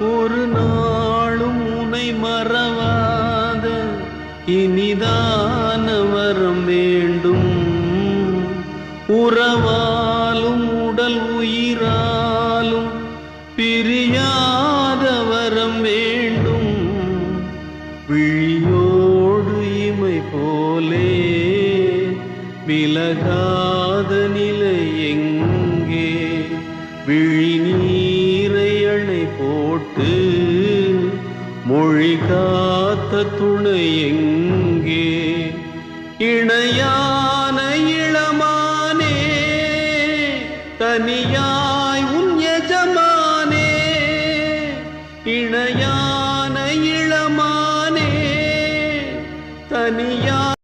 ஒரு நாளும் உனை மறவாத இனிதான வரம் வேண்டும். உறவாலும் உடல் உயிராலும் பிரியாத வரம் வேண்டும். விழியோடு இமை போலே விலகாத நிலை எங்கே? விழி போட்டு மொழி காத்த துணை எங்கே? இணையான இளமானே தனியாய் உன் எஜமானே இணையான இளமானே தனியாய்